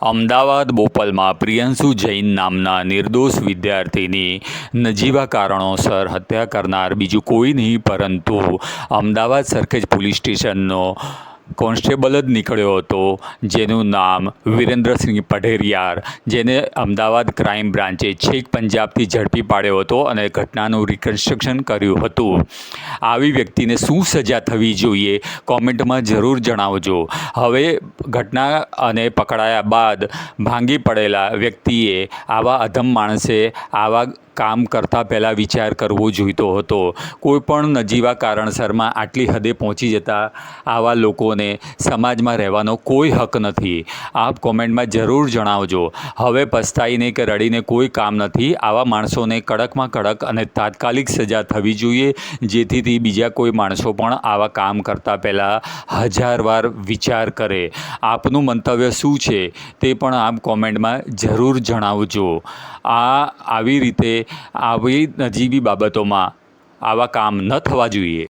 અમદાવાદ, બોપલમાં પ્રિયંશુ જૈન નામના નિર્દોષ વિદ્યાર્થીની નજીવા કારણોસર હત્યા કરનાર બીજું કોઈ નહીં, પરંતુ અમદાવાદ સરખેજ પોલીસ સ્ટેશનનો કોન્સ્ટેબલ જ નીકળ્યો હતો, જેનું નામ વિરેન્દ્રસિંહ પઢેરિયાર, જેને અમદાવાદ ક્રાઇમ બ્રાન્ચે છેક પંજાબથી ઝડપી પાડ્યો હતો અને ઘટનાનું રિકન્સ્ટ્રક્શન કર્યું હતું. આવી વ્યક્તિને શું સજા થવી જોઈએ, કોમેન્ટમાં જરૂર જણાવજો. હવે ઘટના અને પકડાયા બાદ ભાંગી પડેલા વ્યક્તિએ આવા અધમ માણસે આવા કામ કરતાં પહેલાં વિચાર કરવો જોઈતો હતો. કોઈપણ નજીવા કારણસરમાં આટલી હદે પહોંચી જતા આવા લોકોને સમાજમાં રહેવાનો કોઈ હક નથી. આપ કોમેન્ટમાં જરૂર જણાવજો. હવે પસ્તાઈને કે રડીને કોઈ કામ નથી. આવા માણસોને કડકમાં કડક અને તાત્કાલિક સજા થવી જોઈએ, જેથી બીજા કોઈ માણસો પણ આવા કામ કરતાં પહેલાં હજાર વાર વિચાર કરે. આપનું મંતવ્ય શું છે તે પણ આપ કોમેન્ટમાં જરૂર જણાવજો. આ આવી રીતે આવી નજીવી બાબતોમાં આવા કામ ન થવા જોઈએ.